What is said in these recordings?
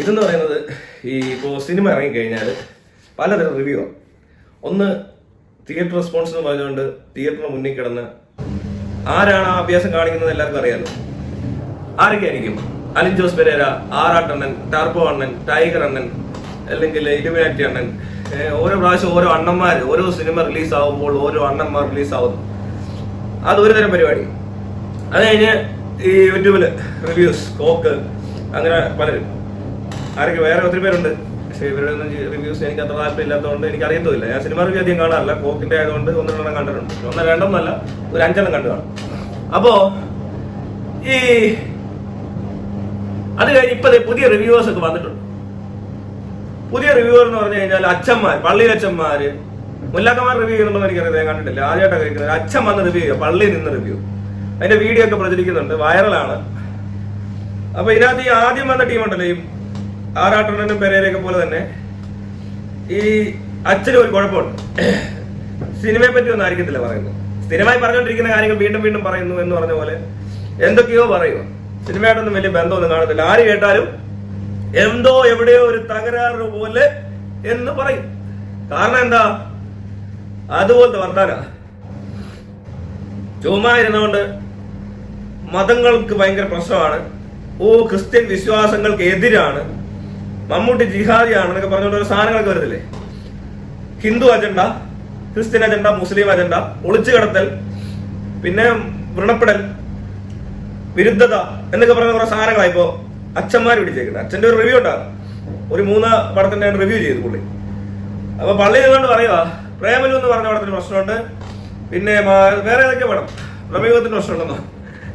ഇതെന്ന് പറയുന്നത് ഈ ഇപ്പോൾ സിനിമ ഇറങ്ങിക്കഴിഞ്ഞാൽ പലതരം റിവ്യൂ ആണ് ഒന്ന് തിയേറ്റർ റെസ്പോൺസ് എന്ന് പറഞ്ഞുകൊണ്ട് തിയേറ്ററിന് മുന്നിൽ കിടന്ന് ആരാണ് ആ അഭ്യാസം കാണിക്കുന്നത് എല്ലാവർക്കും അറിയാലോ. ആരൊക്കെ ആയിരിക്കും? അലിൻ ജോസ് പെരേര ആറാട്ടണ്ണൻ ടാർപ്പോ അണ്ണൻ ടൈഗർ അണ്ണൻ അല്ലെങ്കിൽ ഇലുമിനാറ്റി അണ്ണൻ. ഓരോ പ്രാവശ്യം ഓരോ അണ്ണന്മാർ ഓരോ സിനിമ റിലീസ് ആവുമ്പോൾ ഓരോ അണ്ണന്മാർ റിലീസ് ആവുന്നു. അത് ഒരു തരം പരിപാടി. അത് കഴിഞ്ഞ് ഈ യൂട്യൂബിൽ റിവ്യൂസ് കോക്ക് അങ്ങനെ പലരും. ആരൊക്കെ വേറെ ഒത്തിരി പേരുണ്ട്. പക്ഷേ ഇവരുടെ ഒന്നും റിവ്യൂസ് എനിക്ക് അത്ര താല്പര്യം ഇല്ലാത്തതുകൊണ്ട് എനിക്ക് അറിയത്തില്ല ഞാൻ സിനിമ റിവ്യൂ അധികം കാണാറില്ല. കോക്കിന്റെ ആയതുകൊണ്ട് ഒന്ന് രണ്ടെണ്ണം കണ്ടിട്ടുണ്ട് ഒന്ന് രണ്ടെന്നല്ല ഒരു അഞ്ചെണ്ണം കണ്ടു കാണും. അപ്പോ ഈ അത് കഴിഞ്ഞ് ഇപ്പൊ പുതിയ റിവ്യൂവേഴ്സ് ഒക്കെ വന്നിട്ടുണ്ട്. പുതിയ റിവ്യൂവർ എന്ന് പറഞ്ഞു കഴിഞ്ഞാൽ അച്ഛന്മാർ പള്ളിയിലച്ഛന്മാര് മുല്ലാക്കന്മാർ റിവ്യൂ ചെയ്യുന്നുണ്ടോ എനിക്കറിയാം ഞാൻ കണ്ടിട്ടില്ല. ആദ്യമായിട്ടാണ് കഴിക്കുന്നത് അച്ഛൻ വന്ന് റിവ്യൂ ചെയ്യുക പള്ളിയിൽ നിന്ന് റിവ്യൂ അതിന്റെ വീഡിയോ ഒക്കെ പ്രചരിക്കുന്നുണ്ട്. വൈറലാണ് അപ്പൊ ഇതിനകത്ത് ഈ ആദ്യം വന്ന ടീം ഉണ്ടല്ലോ ഈ ആറാട്ടണ്ണനും പെരേരയൊക്കെ പോലെ തന്നെ ഈ അച്ഛനും ഒരു കുഴപ്പമുണ്ട്. സിനിമയെ പറ്റി ഒന്നും ആയിരിക്കത്തില്ല പറയുന്നു. സ്ഥിരമായി പറഞ്ഞുകൊണ്ടിരിക്കുന്ന കാര്യങ്ങൾ വീണ്ടും വീണ്ടും പറയുന്നു എന്ന് പറഞ്ഞ പോലെ എന്തൊക്കെയോ പറയുക സിനിമയായിട്ടൊന്നും വലിയ ബന്ധമൊന്നും കാണത്തില്ല. ആര് കേട്ടാലും എന്തോ എവിടെയോ ഒരു തകരാറ് പോലെ എന്ന് പറയും. കാരണം എന്താ? അതുപോലത്തെ വർത്താന. ചുമ്മാ ഇരുന്നുകൊണ്ട് മതങ്ങൾക്ക് ഭയങ്കര പ്രശ്നമാണ്. ഓ ക്രിസ്ത്യൻ വിശ്വാസങ്ങൾക്ക് എതിരാണ്. മമ്മൂട്ടി ജിഹാദിയാണ് എന്നൊക്കെ പറഞ്ഞുകൊണ്ട് ഒരു സാധനങ്ങളൊക്കെ വരുന്നില്ലേ? Hindu agenda Christian agenda Muslim agenda ഒളിച്ചു കടത്തൽ പിന്നെ വ്രണപ്പെടൽ വിരുദ്ധത എന്നൊക്കെ പറഞ്ഞ കുറെ സാധനങ്ങളാണ് ഇപ്പോ അച്ഛന്മാർ പിടിച്ചേക്കുന്നത്. അച്ഛന്റെ ഒരു റിവ്യൂ ഉണ്ടാകും ഒരു മൂന്ന് പടത്തിന്റെ റിവ്യൂ ചെയ്തു പുള്ളി. അപ്പൊ പള്ളി നിന്നുകൊണ്ട് പറയുക പ്രേമലു എന്ന് പറഞ്ഞ പടത്തിന് പ്രശ്നമുണ്ട്. പിന്നെ വേറെ ഏതൊക്കെ പടം. പ്രമേഹത്തിന്റെ പ്രശ്നമുണ്ടെന്നോ.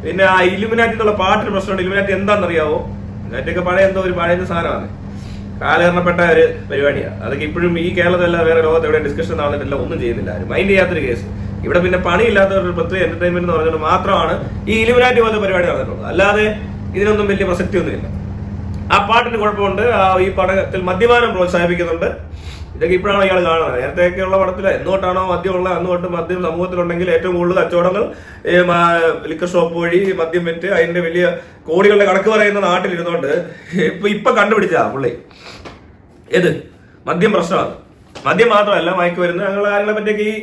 പിന്നെ ആ ഇലുമിനാറ്റി എന്നുള്ള പാട്ടിന് പ്രശ്നമുണ്ട്. ഇലുമിനാറ്റി എന്താണെന്നറിയാവോ? ഇലുമിനാറ്റിയൊക്കെ പഴയ എന്തോ ഒരു പഴയ സാധനമാണ്. കാലഹരണപ്പെട്ട ഒരു പരിപാടിയാണ് അതൊക്കെ ഇപ്പോഴും ഈ കേരളത്തിലല്ല വേറെ ലോകത്ത് എവിടെ ഡിസ്കഷൻ നടന്നിട്ടില്ല ഒന്നും ചെയ്യുന്നില്ല. ആരും മൈൻഡ് ചെയ്യാത്തൊരു കേസ് ഇവിടെ പിന്നെ പണിയില്ലാത്ത ഒരു പ്രത്യേക എന്റർടൈൻമെന്റ് എന്ന് പറഞ്ഞുകൊണ്ട് മാത്രമാണ് ഈ ഇലിമിനാറ്റി പോലത്തെ പരിപാടി നടന്നിട്ടുള്ളത്. അല്ലാതെ ഇതിനൊന്നും വലിയ പ്രസക്തിയൊന്നുമില്ല. ആ പാട്ടിന് കുഴപ്പമുണ്ട്. ഈ പടത്തിൽ മദ്യപാനം പ്രോത്സാഹിപ്പിക്കുന്നുണ്ട്. ഇതൊക്കെ ഇപ്പോഴാണ് ഇയാൾ കാണുന്നത്. നേരത്തെയൊക്കെയുള്ള പടത്തിൽ എന്നോട്ടാണോ ഉള്ളത് തൊട്ട് മദ്യം സമൂഹത്തിലുണ്ടെങ്കിൽ ഏറ്റവും കൂടുതൽ കച്ചവടങ്ങൾ ലിക്കർ ഷോപ്പ് വഴി മദ്യം വിറ്റ് അതിന്റെ വലിയ കോടികളുടെ കണക്ക് പറയുന്ന നാട്ടിലിരുന്നോണ്ട് ഇപ്പൊ ഇപ്പൊ കണ്ടുപിടിച്ചാ പുള്ളി. ഏത്? മദ്യം പ്രശ്നമാണ്. മദ്യം മാത്രമല്ല മയക്കുമരുന്ന് ഞങ്ങൾ കാര്യങ്ങളെ പറ്റിയൊക്കെ ഈ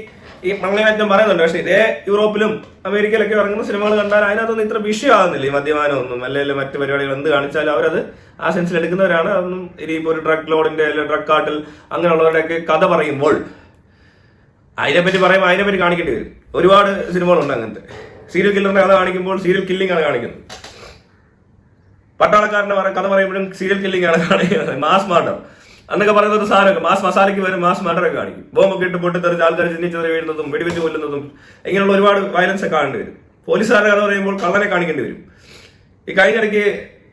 ഈ മംഗളമാറ്റം പറയുന്നുണ്ട് പക്ഷേ ഇതേ യൂറോപ്പിലും അമേരിക്കയിലൊക്കെ ഇറങ്ങുന്ന സിനിമകൾ കണ്ടാൽ അതിനകത്തൊന്നും ഇത്ര വിഷയം ആകുന്നില്ല ഈ മദ്യപാനമൊന്നും അല്ലെങ്കിൽ മറ്റു പരിപാടികൾ എന്ത് കാണിച്ചാലും അവരത് ആ സെൻസിൽ എടുക്കുന്നവരാണ്. അതൊന്നും ഇനി ഇപ്പോൾ ഒരു ഡ്രഗ് ലോഡിന്റെ അല്ലെങ്കിൽ ഡ്രഗ് കാർട്ടിൽ അങ്ങനെയുള്ളവരുടെയൊക്കെ കഥ പറയുമ്പോൾ അതിനെപ്പറ്റി പറയുമ്പോൾ അതിനെപ്പറ്റി കാണിക്കേണ്ടി വരും. ഒരുപാട് സിനിമകളുണ്ട് അങ്ങനത്തെ. സീരിയൽ കില്ലറിന്റെ കഥ കാണിക്കുമ്പോൾ സീരിയൽ കില്ലിംഗ് ആണ് കാണിക്കുന്നത്. പട്ടാളക്കാരന്റെ കഥ പറയുമ്പോഴും സീരിയൽ കില്ലിംഗ് ആണ് കാണിക്കുന്നത്. മാസ് മർഡർ അന്നൊക്കെ പറയുന്ന ഒരു സാധനമൊക്കെ മാസ് മസാലയ്ക്ക് വരും മാസ് മർഡറൊക്കെ കാണിക്കും. ബോംബൊക്കെ ഇട്ട് പൊട്ടിത്തെറിച്ച് ആൾക്കാർ ചിന്നിച്ചെറി വീഴുന്നതും വെടിവെച്ച് കൊല്ലുന്നതും ഇങ്ങനെയുള്ള ഒരുപാട് വയലൻസ് ഒക്കെ കാണേണ്ടി വരും. പോലീസുകാരുടെ കഥ പറയുമ്പോൾ കള്ളനെ കാണിക്കേണ്ടി വരും. ഈ കഴിഞ്ഞിടയ്ക്ക്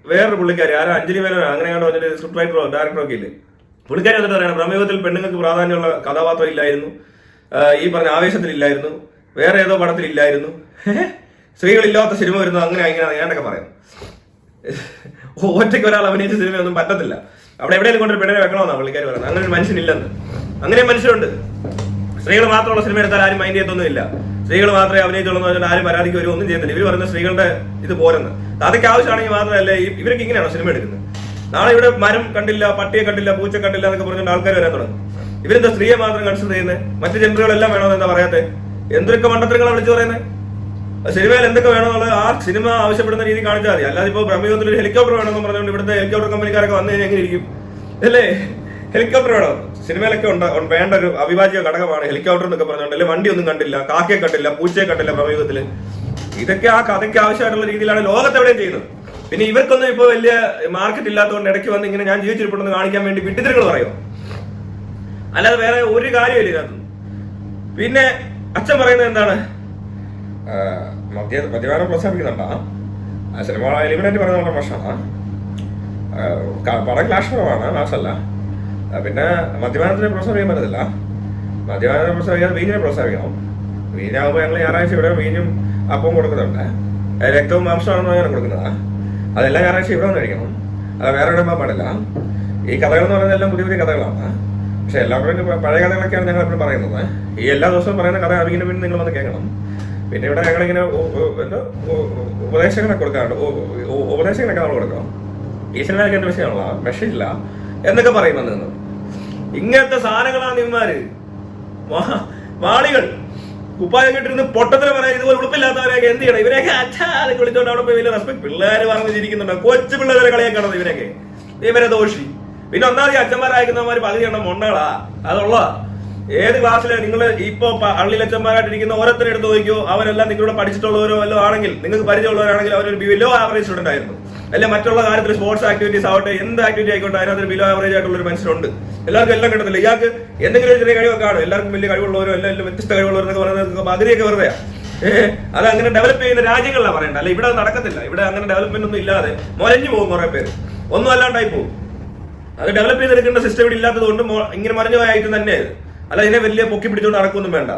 വേറൊരു പുള്ളിക്കാരി ആരാ? അഞ്ജലി മേനോനോ. അങ്ങനെയാണോ അതിന്റെ സ്ക്രിപ്റ്റ് റൈറ്ററോ ഡയറക്ടറോ ഒക്കെ ഇല്ലേ? പുള്ളിക്കാരി എന്നിട്ട് പറയണം പ്രമേഹത്തിൽ പെണ്ണുങ്ങൾക്ക് പ്രാധാന്യമുള്ള കഥാപാത്രം ഇല്ലായിരുന്നു. ഈ പറഞ്ഞ ആവേശത്തിൽ ഇല്ലായിരുന്നു. വേറെ ഏതോ പടത്തിൽ ഇല്ലായിരുന്നു. സ്ത്രീകളില്ലാത്ത സിനിമ വരുന്നു അങ്ങനെ ഇങ്ങനെ ഞാനൊക്കെ പറയാം. ഒറ്റയ്ക്ക് ഒരാൾ അഭിനയിച്ച സിനിമയൊന്നും പറ്റത്തില്ല. അവിടെ എവിടെയെങ്കിലും കൊണ്ട് പെണ്ണിനെ വെക്കണമെന്നാണ് പുള്ളിക്കാർ പറയുന്നത്. അങ്ങനെ ഒരു മനുഷ്യനില്ലെന്ന്. അങ്ങനെ മനുഷ്യരുണ്ട്. സ്ത്രീകൾ മാത്രമുള്ള സിനിമ എടുത്താൽ ആരും മൈൻഡ് ചെയ്യത്തൊന്നുമില്ല. സ്ത്രീകൾ മാത്രമേ അഭിനയിച്ചുള്ളൂ എന്ന് പറഞ്ഞാൽ ആരും പരാതിക്ക് വരും ഒന്നും ചെയ്യുന്നില്ല. ഇവർ പറയുന്ന സ്ത്രീകളുടെ ഇത് പോരെന്ന്. അതൊക്കെ ആവശ്യമാണെങ്കിൽ മാത്രമല്ല ഇവർക്ക് ഇങ്ങനെയാണോ സിനിമ എടുക്കുന്നത്? നാളെ ഇവിടെ മരം കണ്ടില്ല പട്ടിയെ കണ്ടില്ല പൂച്ച കണ്ടില്ല എന്നൊക്കെ പറഞ്ഞുകൊണ്ട് ആൾക്കാർ വരാൻ തുടങ്ങും. ഇവരെന്താ സ്ത്രീയെ മാത്രം കൺസിഡർ ചെയ്യുന്നത്? മറ്റു ജനറുകളെല്ലാം വേണമെന്ന് എന്താ പറയാത്തെ? എന്തൊക്കെ മണ്ടത്തരങ്ങളാണ് വിളിച്ചു പറയുന്നത്? സിനിമയിൽ എന്തൊക്കെ വേണമെന്നുള്ളത് ആ സിനിമ ആവശ്യപ്പെടുന്ന രീതി കാണിച്ചാൽ മതി. അല്ലാതെ ഇപ്പോൾ ബ്രഹ്മയോഗത്തിൽ ഒരു ഹെലികോപ്റ്റർ വേണമെന്ന് പറഞ്ഞുകൊണ്ട് ഇവിടുത്തെ ഹെലികോപ്റ്റർ കമ്പനിക്കാരൊക്കെ വന്നു കഴിഞ്ഞാൽ എങ്ങനെ ഇരിക്കും? അല്ലേ? ഹെലികോപ്റ്റർ വേണം? സിനിമയിലൊക്കെ ഉണ്ട് വേണ്ട ഒരു അവിഭാജ്യ ഘടകമാണ് ഹെലികോപ്റ്റർ എന്നൊക്കെ പറഞ്ഞുകൊണ്ട്. അല്ലെ? വണ്ടി ഒന്നും കണ്ടില്ല കാക്കയെ കണ്ടില്ല പൂച്ചയെ കണ്ടില്ല ബ്രഹ്മയുഗത്തിൽ ഇതൊക്കെ ആ കഥയ്ക്ക് ആവശ്യമായിട്ടുള്ള രീതിയിലാണ് ലോകത്ത് എവിടെയും ചെയ്യുന്നത്. പിന്നെ ഇവർക്കൊന്നും ഇപ്പോൾ വലിയ മാർക്കറ്റ് ഇല്ലാത്തതുകൊണ്ട് ഇടയ്ക്ക് വന്ന് ഇങ്ങനെ ഞാൻ ജീവിച്ചിരിപ്പുണ്ടെന്ന് കാണിക്കാൻ വേണ്ടി വിട്ടിത്തിരികൾ പറയുമോ അല്ലാതെ വേറെ ഒരു കാര്യമില്ല ഇതിനകത്ത്. പിന്നെ അച്ഛൻ പറയുന്നത് എന്താണ്? മദ്യ മദ്യപാനം പ്രോത്സാഹിപ്പിക്കുന്നുണ്ടാ? സിനിമ എലിമിനേറ്റ് പറയുന്ന മോശമാണ്. പടം ക്ലാഷ്മാണ് ക്ലാഷല്ല ആ, പിന്നെ മദ്യപാനത്തിനെ പ്രോത്സാഹിപ്പിക്കാൻ പറ്റത്തില്ല. മദ്യപാനത്തിനെ പ്രോത്സാഹിക്കാൻ വീഞ്ഞിനെ പ്രോത്സാഹിക്കണം വീഞ്ഞാകുമ്പോൾ ഞങ്ങൾ ഞായറാഴ്ച ഇവിടെ വീഞ്ഞും അപ്പവും കൊടുക്കുന്നുണ്ട്. രക്തവും മാംസമാണെന്ന് അങ്ങനെ കൊടുക്കുന്നതാ. അതെല്ലാം ഞായറാഴ്ച ഇവിടെ വന്ന് കഴിക്കണം. അത് വേറെ എവിടെ പാടില്ല. ഈ കഥകൾ എന്ന് പറയുന്നത് എല്ലാം പുതിയ പുതിയ കഥകളാണ്. പക്ഷെ എല്ലാവരും പഴയ കഥകളൊക്കെയാണ് ഞങ്ങൾ എപ്പോഴും പറയുന്നത്. ഈ എല്ലാ ദിവസവും പറയുന്ന കഥ പിന്നെ നിങ്ങൾ വന്ന് കേൾക്കണം. പിന്നെ ഇവിടെ ഞങ്ങളിങ്ങനെ എന്താ ഉപദേശങ്ങളൊക്കെ കൊടുക്കാറുണ്ട്. ഉപദേശങ്ങളൊക്കെ നമ്മൾ കൊടുക്കണം? ഈശ്വരനൊക്കെ എന്റെ വിഷയമുള്ള വിഷയമില്ല എന്നൊക്കെ പറയും വന്ന് നിന്ന്. ഇങ്ങനത്തെ സാധനങ്ങളാണ് നിന്മാര് വാളികൾ കുപ്പായം കിട്ടിരുന്ന് പൊട്ടത്തിന് പറയാൻ ഇതുപോലെ ഉളുപ്പില്ലാത്തവരെയൊക്കെ എന്ത് ചെയ്യണം? ഇവരെയൊക്കെ അച്ഛാതെ വിളിച്ചോണ്ട് അവിടെ പോയി വലിയ റെസ്പെക്ട് പിള്ളേര് പറഞ്ഞ് കൊച്ചു പിള്ളേരെ കളിയാക്കണം ഇവരൊക്കെ ഇവരെ ദോഷി. പിന്നെ ഒന്നാമത് അച്ഛന്മാരായിരിക്കുന്നവര് പകുതി എണ്ണം മൊണ്ണകളാ അതുള്ള ഏത് ക്ലാസ്സിലെ നിങ്ങൾ ഇപ്പൊ അള്ളിലച്ചന്മാരായിട്ടിരിക്കുന്ന ഓരോരുത്തരെ എടുത്ത് നോക്കിയോ അവരെല്ലാം നിങ്ങളുടെ പഠിച്ചിട്ടുള്ളവരോ വല്ലോ ആണെങ്കിൽ നിങ്ങൾക്ക് പരിചയമുള്ളവരാണെങ്കിൽ അവരൊരു ബിലോ ആവറേജ് സ്റ്റുഡന്റ് ആയിരുന്നു. അല്ലെ മറ്റുള്ള കാര്യത്തിൽ സ്പോർട്സ് ആക്ടിവിറ്റീസ് ആവട്ടെ എന്ത് ആക്ടിവിറ്റി ആയിക്കോട്ടെ അതിനകത്ത് ബിലോ ആവറേജ് ആയിട്ടുള്ള ഒരു മനുഷ്യരുണ്ട്. എല്ലാവർക്കും എല്ലാം കിട്ടത്തില്ല. ഇയാൾക്ക് എന്തെങ്കിലും ചെറിയ കഴിവൊക്കെ കാണും. എല്ലാവർക്കും വലിയ കഴിവുള്ളവരോ എല്ലാം വ്യത്യസ്ത കഴിവുള്ളവരെന്നൊക്കെ പറയുന്നത് അതിനെയൊക്കെ വെറുതെ അത് അങ്ങനെ ഡെവലപ്പ് ചെയ്യുന്ന രാജ്യങ്ങളിലാണ് പറയണ്ട അല്ല ഇവിടെ നടക്കത്തില്ല. ഇവിടെ അങ്ങനെ ഡെവലപ്മെന്റ് ഒന്നും ഇല്ലാതെ മുരഞ്ഞു പോകും കുറെ പേര്. ഒന്നും അല്ലാണ്ടായി പോകും. അത് ഡെവലപ്പ് ചെയ്തെടുക്കേണ്ട സിസ്റ്റം ഇവിടെ ഇല്ലാത്തത് കൊണ്ട് ഇങ്ങനെ മറിഞ്ഞു പോയായിട്ട് തന്നെ അല്ല ഇതിനെ വലിയ പൊക്കി പിടിച്ചുകൊണ്ട് നടക്കൊന്നും വേണ്ട.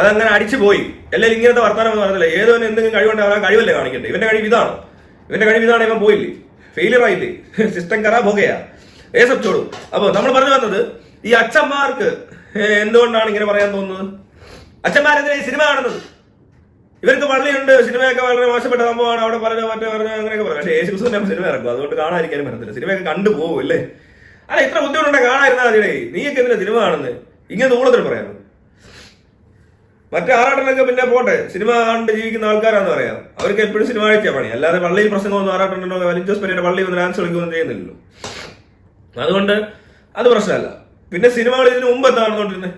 അതങ്ങനെ അടിച്ചു പോയി. അല്ലെങ്കിൽ ഇങ്ങനത്തെ വർത്തമാനം ഒന്നും പറഞ്ഞില്ല ഏതോ എന്തെങ്കിലും കഴിവുണ്ട് അവൻ കഴിവല്ലേ കാണിക്കട്ടെ ഇവന്റെ കഴിവ് ഇതാണ്. ഇവന്റെ കഴിവ് ഇതാണ് ഇവൻ പോയില്ലേ? ഫെയിലിയർ ആയില്ലേ? സിസ്റ്റം കറാ പോകയാ. ഏ സബ് ചോടു അപ്പൊ നമ്മൾ പറഞ്ഞു വന്നത് ഈ അച്ഛന്മാർക്ക് എന്തുകൊണ്ടാണ് ഇങ്ങനെ പറയാൻ തോന്നുന്നത്? അച്ഛന്മാരെന്തിനാ ഈ സിനിമ കാണുന്നത്? ഇവർക്ക് പള്ളിയുണ്ട്. സിനിമയൊക്കെ വളരെ മോശപ്പെട്ട സംഭവമാണ്. അവിടെ പറഞ്ഞ മറ്റേ പറഞ്ഞ അങ്ങനെയൊക്കെ പറയാം പക്ഷേ യേശു ക്രിസ്തുവിന്റെ സിനിമ ഇറക്കും. അതുകൊണ്ട് കാണാതിരിക്കാനും പറ്റത്തില്ല. സിനിമയൊക്കെ കണ്ടുപോകും അല്ലേ? അല്ല ഇത്ര ബുദ്ധിമുട്ടുണ്ടെങ്കിൽ കാണാതിരുന്നാൽ അതിടേ നീയൊക്കെ എന്തിനാ സിനിമ കാണുന്നത് ഇങ്ങനെ ഊളത്തിൽ പറയാം. മറ്റേ ആറാട്ടനൊക്കെ പിന്നെ പോട്ടെ സിനിമ കണ്ട് ജീവിക്കുന്ന ആൾക്കാരാന്ന് പറയാം. അവർക്ക് എപ്പോഴും സിനിമ കഴിക്കാൻ പണി. അല്ലാതെ പള്ളിയിൽ പ്രസംഗമൊന്നും ആറാട്ടനോ വലിഞ്ചോസ് പെരയുടെ പള്ളിയിൽ വന്ന് ഡാൻസ് കളിക്കുകയൊന്നും ചെയ്യുന്നില്ലല്ലോ. അതുകൊണ്ട് അത് പ്രശ്നമല്ല. പിന്നെ സിനിമകൾ ഇതിന് മുമ്പ് എന്താ നടന്നുകൊണ്ടിരുന്നത്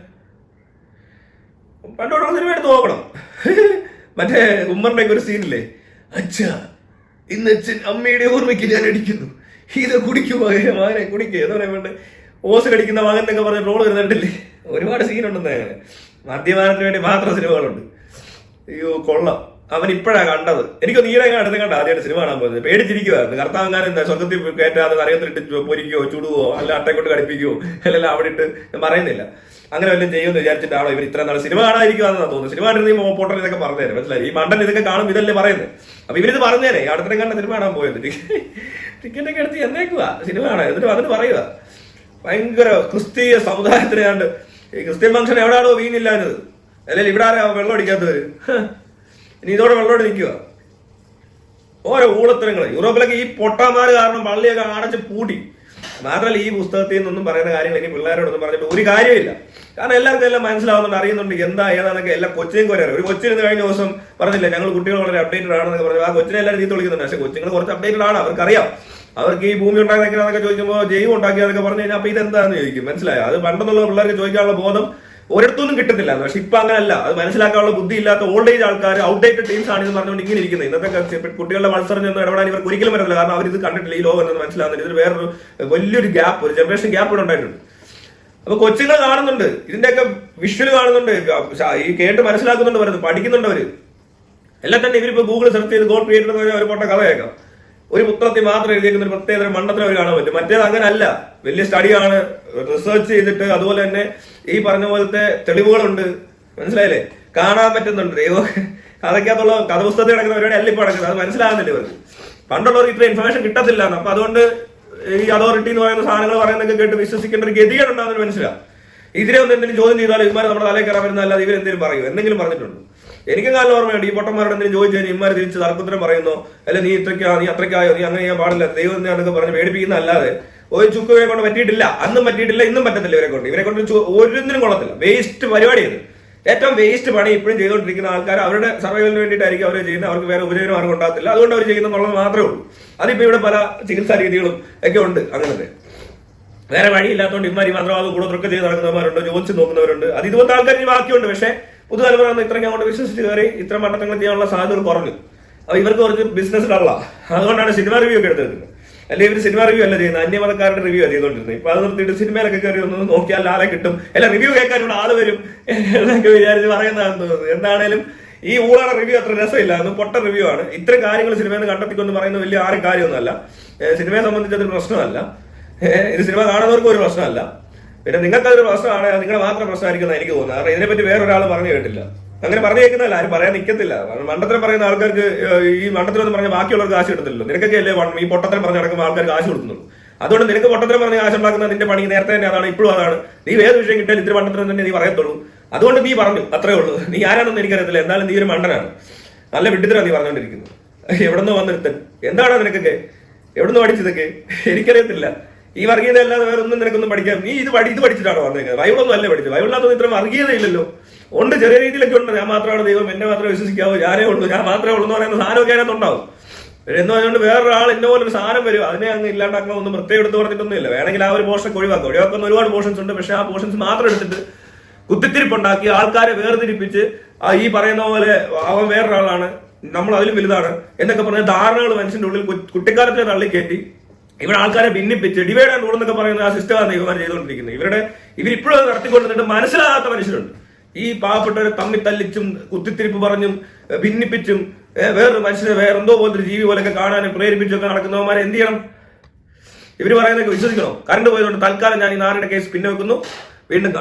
പണ്ടോടുള്ള സിനിമ എടുത്ത് നോക്കണം. മറ്റേ ഉമ്മറിന്റെ ഒരു സീനില്ലേ അച്ഛാ ഇന്ന് അച്ഛൻ അമ്മയുടെ ഓർമ്മയ്ക്ക് ഞാൻ അടിക്കുന്നു. ഇത് കുടിക്കും മകനെ കുടിക്കുക എന്ന് പറയാൻ ഓസ് കടിക്കുന്ന മകൻ എന്നൊക്കെ പറഞ്ഞ റോൾ വരുന്നുണ്ടല്ലേ ഒരുപാട് ഉണ്ടെന്നേ. മദ്യപാനത്തിന് വേണ്ടി മാത്രം സിനിമകളുണ്ട്. അയ്യോ കൊള്ളാം. അവൻ ഇപ്പോഴാണ് കണ്ടത്. എനിക്ക് ഈടെ അടുത്ത് കണ്ട ആദ്യമായിട്ട് സിനിമ കാണാൻ പോയത്. പേടിച്ചിരിക്കുവായിരുന്നു. കർത്താവങ്കാരൻ എന്താ? സ്വർഗത്തിൽ കയറ്റാതെ അറിയത്തിലിട്ട് പൊരിക്കോ ചുടുവോ അല്ല അട്ടയെ കൊണ്ട് കടിപ്പിക്കുവോ അല്ലല്ല അവിടെ ഇട്ട് ഞാൻ പറയുന്നില്ല. അങ്ങനെ വല്ലതും ചെയ്യുമെന്ന് വിചാരിച്ചിട്ടാണോ ഇവർ ഇത്ര നാളെ സിനിമ കാണാതിരിക്കുവാണെന്നാ തോന്നുന്നു സിനിമ കണ്ടിരുന്ന പോട്ടർ ഇതൊക്കെ പറഞ്ഞേനെ മനസ്സിലായി? ഈ മണ്ടൻ ഇതൊക്കെ കാണും ഇതല്ലേ പറയുന്നത്. അപ്പൊ ഇവരിത് പറഞ്ഞേനെ അടുത്തിടെ കണ്ട സിനിമ കാണാൻ പോയത് ടിക്കറ്റ് ഒക്കെ എടുത്ത് എന്നേക്കുവാ. സിനിമ കാണാൻ എന്നിട്ട് വന്നിട്ട് പറയുക ഭയങ്കര ക്രിസ്തീയ സമുദായത്തിനെ ഈ ക്രിസ്ത്യൻ ഫംഗ്ഷൻ എവിടെയാണോ വീണില്ലാഞ്ഞത്. അല്ലെങ്കിൽ ഇവിടെ ആരാ വെള്ളം അടിക്കാത്തവര്. ഇനി ഇതോടെ വെള്ളം നിൽക്കുക? ഓരോ ഊളത്തരങ്ങൾ യൂറോപ്പിലൊക്കെ ഈ പൊട്ടാമാര് കാരണം പള്ളിയൊക്കെ അടച്ച് പൂട്ടി. മാത്രമല്ല ഈ പുസ്തകത്തിൽ നിന്നൊന്നും പറയുന്ന കാര്യങ്ങൾ ഇനി പിള്ളേരോടൊന്നും പറഞ്ഞിട്ട് ഒരു കാര്യമില്ല കാരണം എല്ലാവർക്കും എല്ലാം മനസ്സിലാവുന്നുണ്ട് അറിയുന്നുണ്ട് എന്താ ഏതാണെന്നൊക്കെ എല്ലാ കൊച്ചിനും കുറയാറ് ഒരു കൊച്ചിന് കഴിഞ്ഞ ദിവസം പറഞ്ഞില്ല ഞങ്ങൾ കുട്ടികൾ വളരെ അപ്ഡേറ്റഡ് ആണെന്നൊക്കെ പറഞ്ഞു. ആ കൊച്ചിനെ എല്ലാവരും തീർത്ത് വിളിക്കുന്നുണ്ട് പക്ഷേ കൊച്ചുങ്ങൾ കുറച്ച് അപ്ഡേറ്റഡ് ആണ് അവർക്കറിയാം. അവർക്ക് ഈ ഭൂമി ഉണ്ടാക്കിയെന്നൊക്കെ ചോദിക്കുമ്പോൾ ജൈവം ഉണ്ടാക്കിയതൊക്കെ പറഞ്ഞു കഴിഞ്ഞാൽ അപ്പൊ ഇതെന്താന്ന് ചോദിക്കും? മനസ്സിലായോ? അത് പണ്ടെന്നുള്ള പിള്ളേർക്ക് ചോദിക്കാനുള്ള ബോധം ഒരിടത്തൊന്നും കിട്ടത്തില്ല പക്ഷെ ഇപ്പൊ അങ്ങനല്ല. അത് മനസ്സിലാക്കാനുള്ള ബുദ്ധി ഇല്ലാത്ത ഓൾഡ് ഏജ് ആൾക്കാർ ഔട്ട്ഡേറ്റഡ് ടീംസ് ആണ് ഇത് പറഞ്ഞുകൊണ്ട് ഇങ്ങനെ ഇരിക്കുന്നത്. ഇന്നത്തെ കുട്ടികളുടെ മത്സരം ഇടപെടാൻ ഇവർ ഒരിക്കലും പറ്റില്ല കാരണം അവർ ഇത് കണ്ടിട്ടില്ല. ഈ ലോകം എന്നത് മനസ്സിലാകുന്നില്ല ഇതിൽ വേറൊരു വലിയൊരു ഗ്യാപ്പ് ഒരു ജനറേഷൻ ഗ്യാപ്പ് ഇവിടെ ഉണ്ടായിട്ടുണ്ട്. അപ്പൊ കൊച്ചുങ്ങൾ കാണുന്നുണ്ട്. ഇതിന്റെയൊക്കെ വിഷ്വൽ കാണുന്നുണ്ട്. ഈ കേട്ട് മനസ്സിലാക്കുന്നുണ്ട് വരുന്നത് പഠിക്കുന്നുണ്ട് അവർ. എല്ലാം തന്നെ ഇവരിപ്പോ ഗൂഗിൾ സെർച്ച് ചെയ്ത് ഗോഡ് ക്രിയേറ്റർ എന്ന് പറഞ്ഞാൽ ഒരു പോട്ട കഥ കേൾക്കാം. ഒരു പുസ്തകത്തിൽ മാത്രം എഴുതിയിരിക്കുന്ന ഒരു പ്രത്യേക മണ്ടത്തിന് അവർ കാണാൻ പറ്റും. മറ്റേത് അങ്ങനല്ല. വലിയ സ്റ്റഡിയാണ് റിസർച്ച് ചെയ്തിട്ട് അതുപോലെ തന്നെ ഈ പറഞ്ഞ പോലത്തെ തെളിവുകളുണ്ട്. മനസ്സിലായില്ലേ? കാണാൻ പറ്റുന്നുണ്ട്. ദൈവം കഥയ്ക്കകത്തുള്ള കഥ പുസ്തകത്തിൽ പരിപാടി അല്ല ഇപ്പൊ അത് മനസ്സിലാകുന്നില്ല ഇവർക്ക്. പണ്ടുള്ളവർക്ക് ഇത്ര ഇൻഫർമേഷൻ കിട്ടത്തില്ല. അപ്പൊ അതുകൊണ്ട് ഈ അതോറിറ്റി എന്ന് പറയുന്ന സാധനങ്ങൾ പറയുന്നതൊക്കെ കേട്ട് വിശ്വസിക്കേണ്ട ഒരു ഗതികളുണ്ടാകുന്ന മനസ്സിലാണ് ഇതിനെ ഒന്ന് എന്തെങ്കിലും ചോദ്യം ചെയ്താൽ ഇമാർ നമ്മുടെ തലയിൽ കയറാൻ വരുന്നതല്ലാതെ ഇവർ എന്തെങ്കിലും പറയും. എന്തെങ്കിലും പറഞ്ഞിട്ടുണ്ട്? എനിക്ക് കാലം ഓർമ്മയുണ്ട്. ഈ പൊട്ടന്മാരോട് എന്തെങ്കിലും ചോദിച്ചു കഴിഞ്ഞാൽ ഇമാർ തിരിച്ച് തർക്കുത്തരം പറയുന്നു അല്ലെ നീ ഇത്രയ്ക്കാ നീ അത്രയ്ക്കായോ നീ അങ്ങനെ ചെയ്യാൻ പാടില്ല ദൈവം എന്നൊക്കെ പറഞ്ഞ് പേടിപ്പിക്കുന്ന അല്ലാതെ ഒരു ചുക്കുവെ കൊണ്ട് പറ്റിയിട്ടില്ല അന്നും പറ്റിയിട്ടില്ല ഇന്നും പറ്റത്തില്ല ഇവരെ കൊണ്ട്. ഇവരെ കൊണ്ട് ഒരുന്നിനും കൊള്ളത്തില്ല. വേസ്റ്റ് പരിപാടി പരിപാടിയത് ഏറ്റവും വേസ്റ്റ് പണി ഇപ്പോഴും ചെയ്തുകൊണ്ടിരിക്കുന്ന ആൾക്കാർ അവരുടെ സർവൈവലിന് വേണ്ടിയിട്ടായിരിക്കും അവർ ചെയ്യുന്നത്. അവർക്ക് വേറെ ഉപജീവനം അവർക്ക് ഉണ്ടാകത്തില്ല. അതുകൊണ്ട് അവർ ചെയ്യുന്നുള്ളത് മാത്രമേ ഉള്ളൂ. അതിപ്പോ ഇവിടെ പല ചികിത്സാ രീതികളും ഒക്കെ ഉണ്ട് അങ്ങനത്തെ. വേറെ വഴിയില്ലാത്തതുകൊണ്ട് ഇമാരി മന്ത്രവാദം കൂടുതലൊക്കെ ചെയ്ത് നടക്കുന്നവരുണ്ട് ജോലിച്ച് നോക്കുന്നവരുണ്ട്. അത് ഇതുപോലത്തെ ആൾക്കാർ ബാക്കിയുണ്ട്. പക്ഷേ പുതുതലമുറ വന്ന് ഇത്രയ്ക്ക് അങ്ങോട്ട് വിശ്വസിച്ച് കയറി ഇത്ര മണ്ടത്തങ്ങൾ ചെയ്യാനുള്ള സാധ്യതകൾ കുറഞ്ഞു. അപ്പൊ ഇവർക്ക് കുറച്ച് ബിസിനസ് ബിസിനസ്സിലുള്ള അതുകൊണ്ടാണ് സിനിമ റിവ്യൂ ഒക്കെ എടുത്തിരുന്നത് അല്ലെങ്കിൽ ഇവർ സിനിമ റിവ്യൂ അല്ല ചെയ്യുന്നത്. അന്യമതക്കാരുടെ റിവ്യൂ ആണ് ചെയ്തുകൊണ്ടിരുന്നത് ഇപ്പൊ അത് നിർത്തിയിട്ട് സിനിമയിലൊക്കെ കയറി ഒന്ന് നോക്കിയാൽ ആളെ കിട്ടും. അല്ല റിവ്യൂ കേൾക്കാനുള്ള ആൾ വരും എന്നൊക്കെ വിചാരിച്ച് പറയുന്നതാണെന്ന് തോന്നുന്നത്. എന്താണേലും ഈ ഊളാണ് റിവ്യൂ അത്ര രസമില്ല. അത് പൊട്ട റിവ്യൂ ആണ്. ഇത്തരം കാര്യങ്ങൾ സിനിമയിൽ നിന്ന് കണ്ടെത്തിക്കൊന്ന് പറയുന്ന വലിയ ആരും കാര്യമൊന്നുമല്ല. സിനിമയെ സംബന്ധിച്ച് അതൊരു പ്രശ്നമല്ല. ഇത് സിനിമ കാണുന്നവർക്കും ഒരു പ്രശ്നമല്ല. പിന്നെ നിങ്ങൾക്ക് അതൊരു പ്രശ്നമാണ് നിങ്ങൾ മാത്രം പ്രശ്നമായിരിക്കും എനിക്ക് തോന്നുന്നത്. കാരണം ഇതിനെപ്പറ്റി വേറൊരാൾ പറഞ്ഞു കേട്ടില്ല. അങ്ങനെ പറഞ്ഞു കേൾക്കുന്നതല്ല ആരും പറയാൻ നിൽക്കത്തില്ല മണ്ടത്തരം പറയുന്ന ആൾക്കാർക്ക് ഈ മണ്ടത്തരം എന്ന് പറഞ്ഞ ബാക്കിയുള്ളവർക്ക് കാശ് കിട്ടത്തില്ലല്ലോ. നിനക്കൊക്കെ അല്ലേ ഈ പൊട്ടത്തരം പറഞ്ഞ് നടക്കുമ്പോൾ ആൾക്കാർ കാശ് കൊടുക്കുന്നുള്ളൂ അതുകൊണ്ട് നിനക്ക് പൊട്ടത്തരം പറഞ്ഞ് കാശ് ഉണ്ടാക്കുന്ന നിന്റെ പണി നേരത്തെ തന്നെ അതാണ് ഇപ്പോഴും അതാണ്. നീ ഏത് വിഷയം കിട്ടിയാൽ ഇത്തിരി മണ്ടത്തരം തന്നെ നീ പറയത്തുള്ളൂ. അതുകൊണ്ട് നീ പറഞ്ഞു അത്രേ ഉള്ളൂ. നീ ആരാണെന്ന് എനിക്കറിയത്തില്ല. എന്നാലും നീ ഒരു മണ്ടനാണ്. നല്ല വിഡിത്തരം നീ പറഞ്ഞുകൊണ്ടിരിക്കുന്നത്. എവിടെ നിന്ന് വന്നിരുത്തൻ. എന്താണ് നിനക്കൊക്കെ? എവിടുന്ന് പഠിച്ചതൊക്കെ എനിക്കറിയത്തില്ല. ഈ വർഗീയത അല്ലാതെ വേറെ ഒന്നും നിനക്കൊന്നും പഠിക്കാം നീ ഇത് പഠി ഇത് പഠിച്ചിട്ടാണോ വന്നേക്കുന്നത്? ബൈബിളൊന്നും അല്ലേ പഠിച്ചത്. ബൈബിളിനകത്തൊന്നും ഇത്ര വർഗീയത ഇല്ലല്ലോ ഉണ്ട് ചെറിയ രീതിയിലൊക്കെ ഉണ്ട്. ഞാൻ മാത്രമാണ് ദൈവം. എന്നെ മാത്രമേ വിശ്വസിക്കാവൂ. ഞാനേ ഉള്ളൂ. ഞാൻ മാത്രമേ ഉള്ളൂ എന്ന് പറയുന്ന സാധനമൊക്കെ അതിനകത്ത് ഉണ്ടാവും. എന്ന് പറഞ്ഞുകൊണ്ട് വേറൊരാൾ എന്നെ പോലെ ഒരു സാധനം വരും. അതിനെ അങ്ങ് ഇല്ലാണ്ടാക്കണം ഒന്നും പ്രത്യേകം എടുത്ത് പറഞ്ഞിട്ടൊന്നുമില്ല. വേണമെങ്കിൽ ആ ഒരു പോർഷൻ ഒഴിവാക്കാം. ഒഴിവാക്കുന്ന ഒരുപാട് പോർഷൻസ് ഉണ്ട്. പക്ഷെ ആ പോർഷൻസ് മാത്രം എടുത്തിട്ട് കുത്തിത്തിരിപ്പുണ്ടാക്കി ആൾക്കാരെ വേർതിരിപ്പിച്ച് ഈ പറയുന്ന പോലെ അവൻ വേറൊരാളാണ്. നമ്മൾ അതിലും വലുതാണ്. എന്നൊക്കെ പറഞ്ഞ ധാരണകൾ മനുഷ്യന്റെ ഉള്ളിൽ കുട്ടിക്കാലത്തെ തള്ളിക്കയറ്റി ഇവിടെ ആൾക്കാരെ ഭിന്നിപ്പിച്ച് ഡിവൈഡ് ആൻഡ് റൂൾ എന്നൊക്കെ പറയുന്ന ആ സിസ്റ്റമാണ് ഇവർ ചെയ്തുകൊണ്ടിരിക്കുന്നത്. ഇവരുടെ ഇവരിപ്പോഴും നടത്തിക്കൊണ്ടിരുന്നിട്ട് മനസ്സിലാകാത്ത മനുഷ്യരുണ്ട്. ഈ പാവപ്പെട്ടവരെ തമ്മി തല്ലിച്ചും കുത്തിത്തിരിപ്പ് പറഞ്ഞും ഭിന്നിപ്പിച്ചും വേറൊരു മനുഷ്യനെ വേറെന്തോ പോലത്തെ ജീവി പോലൊക്കെ കാണാനും പ്രേരിപ്പിച്ചൊക്കെ നടക്കുന്നവന്മാരെ എന്ത് ചെയ്യണം? ഇവർ പറയുന്നതൊക്കെ വിശ്വസിക്കണോ. കറണ്ട് പോയതുകൊണ്ട് തൽക്കാലം ഞാൻ ഈ നാരായണ കേസ് പിന്നെ വെക്കുന്നു വീണ്ടും കാണാം.